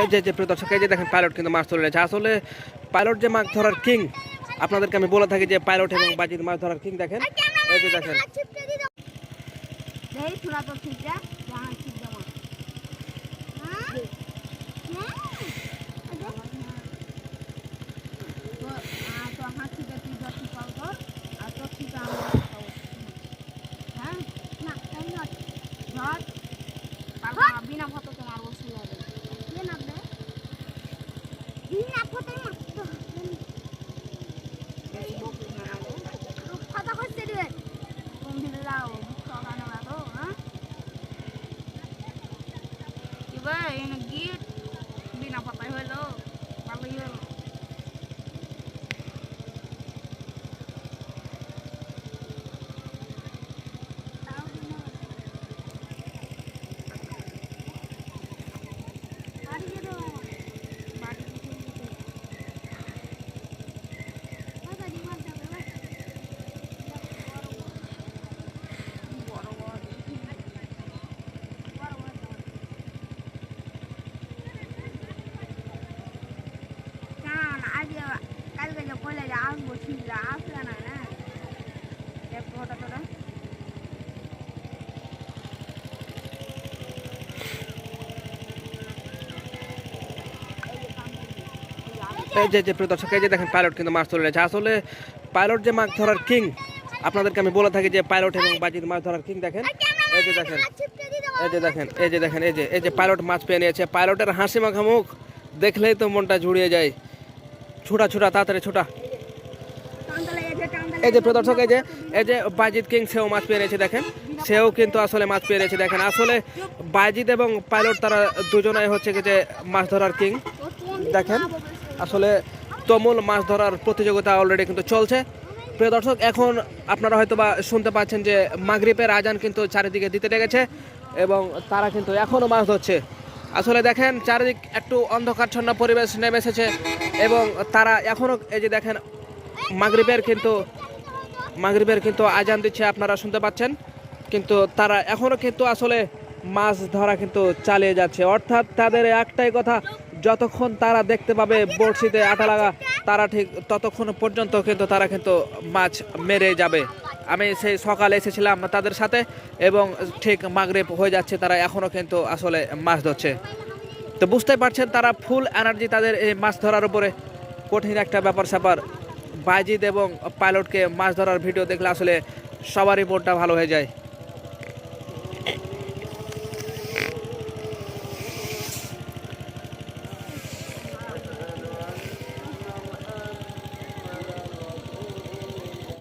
এই যে যে প্রিয় দর্শক এই যে দেখেন পাইলট কিন্তু মাছ ধরে রয়েছে আসলে পাইলট যে মাছ ধরার কিং আপনাদেরকে আমি বলে থাকি যে পাইলট এবং বাজির মাছ ধরার কিং দেখেন এই যে দেখেন नहीं थोड़ा तो ठीक है यहाँ ठीक जमा bem, aqui এই যে যে প্রিয় দর্শক এই যে দেখেন পাইলট কিন্তু মাছ ধরে রয়েছে আসলে পাইলট যে মাছ ধরার কিং আপনাদেরকে আমি বলে থাকি যে পাইলট এবং বাজির মাছ ধরার কিং দেখেন। এই যে দেখেন এই যে দেখেন এই যে দেখেন এই যে এই যে পাইলট মাছ পেয়ে নিয়েছে। পাইলটের হাসি মাখা মুখ দেখলেই তো মনটা জুড়িয়ে যায়। ছোটা ছোটা তাড়াতাড়ি ছোটা। এই যে প্রিয় দর্শক এই যে এই যে বাজিদ কিং, সেও মাছ পেয়ে নিয়েছে দেখেন। সেও কিন্তু আসলে মাছ পেয়ে নিয়েছে দেখেন। আসলে বাজিদ এবং পাইলট তারা দুজনাই হচ্ছে যে মাছ ধরার কিং, দেখেন। আসলে তমুল মাছ ধরার প্রতিযোগিতা অলরেডি কিন্তু চলছে। প্রিয় এখন আপনারা হয়তো বা শুনতে পাচ্ছেন যে মাগরিবের আজান কিন্তু চারিদিকে দিতে লেগেছে এবং তারা কিন্তু এখনও মাছ ধরছে। আসলে দেখেন, চারিদিক একটু অন্ধকারচ্ছন্ন পরিবেশ নেমে এসেছে এবং তারা এখনও এই যে দেখেন মাগরিবের কিন্তু মাগরিবের কিন্তু আজান দিচ্ছে, আপনারা শুনতে পাচ্ছেন। কিন্তু তারা এখনও কিন্তু আসলে মাছ ধরা কিন্তু চালিয়ে যাচ্ছে। অর্থাৎ তাদের একটাই কথা, যতক্ষণ তারা দেখতে পাবে বড়শিতে আটা লাগা, তারা ঠিক ততক্ষণ পর্যন্ত কিন্তু তারা কিন্তু মাছ মেরে যাবে। আমি সেই সকালে এসেছিলাম তাদের সাথে এবং ঠিক মাগরিব হয়ে যাচ্ছে, তারা এখনও কিন্তু আসলে মাছ ধরছে। তো বুঝতে পারছেন তারা ফুল এনার্জি তাদের এই মাছ ধরার উপরে কঠিন একটা ব্যাপার স্যাপার বাইজিদ এবং পাইলটকে মাছ ধরার ভিডিও দেখলে আসলে সবারই মনটা ভালো হয়ে যায়।